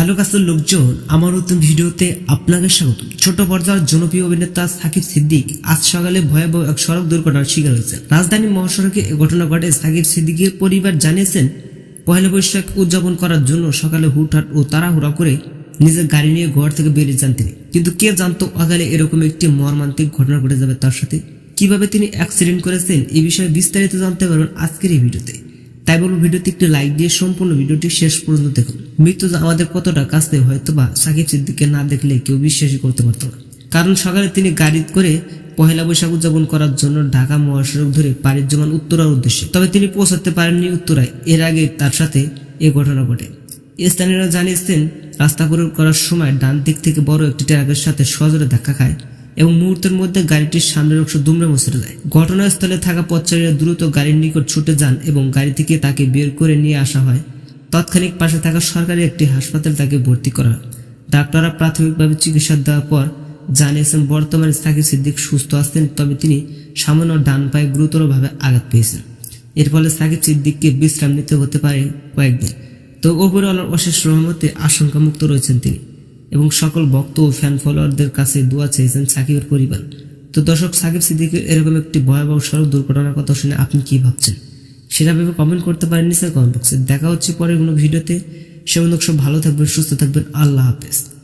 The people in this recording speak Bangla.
হ্যালো কাছের লোকজন, আমার নতুন ভিডিওতে আপনাকে স্বাগত। ছোট পর্যায়ের জনপ্রিয় অভিনেতা সাকিব সিদ্দিক আজ সকালে ভয়াবহ এক সড়ক দুর্ঘটনার শিকার হয়েছেন। রাজধানী মহাসড়কে এ ঘটনা ঘটে। সাকিব সিদ্দিকের পরিবার জানিয়েছেন পয়লা বৈশাখ উদযাপন করার জন্য সকালে হুটহাট ও তাড়াহুড়া করে নিজের গাড়ি নিয়ে ঘর থেকে বেরিয়ে যান তিনি। কিন্তু কে জানতো অকালে এরকম একটি মর্মান্তিক ঘটনা ঘটে যাবে তার সাথে? কীভাবে তিনি অ্যাক্সিডেন্ট করেছেন? এই বিষয়ে বিস্তারিত জানতে পারবেন আজকের এই ভিডিওতে। তাই বলব, ভিডিওতে একটি লাইক দিয়ে সম্পূর্ণ ভিডিওটি শেষ পর্যন্ত দেখুন। মৃত্যু আমাদের কতটা কাছে হয়তো বা সাকিব সিদ্দিককে না দেখলে কেউ বিশ্বাসই করতে পারতো না। কারণ সকালে তিনি গাড়ি করে পহেলা বৈশাখ উদযাপন করার জন্য ঢাকা মহাসড়ক ধরে পাড়ির জমান উত্তরার উদ্দেশ্যে। তবে তিনি পৌঁছাতে পারেননি উত্তরায়। এর আগে তার সাথে এ ঘটনা ঘটে। স্থানীয়রা জানিয়েছেন, রাস্তা পার করার সময় ডান দিক থেকে বড় একটি ট্রাকের সাথে সজোরে ধাক্কা খায় এবং মুহূর্তের মধ্যে গাড়িটির সামনের অংশ দুমড়ে মুচড়ে যায় ঘটনাস্থলে থাকা পথচারীরা দ্রুত গাড়ির নিকট ছুটে যান এবং গাড়ি থেকে তাকে বের করে নিয়ে আসা হয় তৎক্ষণিক পাশে থাকা সরকারি একটি হাসপাতালে তাকে ভর্তি করা ডাক্তাররা প্রাথমিকভাবে চিকিৎসা দেওয়ার পর জানিয়েছেন, বর্তমানে সাকিব সিদ্দিক সুস্থ আছেন, তবে তিনি সামান্য ডান পায়ে গুরুতরভাবে আঘাত পেয়েছেন। এর ফলে সাকিব সিদ্দিককে বিশ্রাম নিতে হতে পারে কয়েকদিন। তো ওপরওয়ালার অশেষ রহমতে আশঙ্কামুক্ত রয়েছেন তিনি এবং সকল ভক্ত ও ফ্যান ফলোয়ারদের কাছে দোয়া চেয়েছেন সাকিবের পরিবার। তো দর্শক, সাকিব সিদ্দিকের এরকম একটি ভয়াবহ সড়ক দুর্ঘটনার কথা শুনে আপনি কি ভাবছেন? সেটা ভেবে কমেন্ট করতে পারেননি স্যার কমেন্ট বক্সে দেখা হচ্ছে পরের কোনো ভিডিওতে। সে সব ভালো থাকবেন, সুস্থ থাকবেন। আল্লাহ হাফেজ।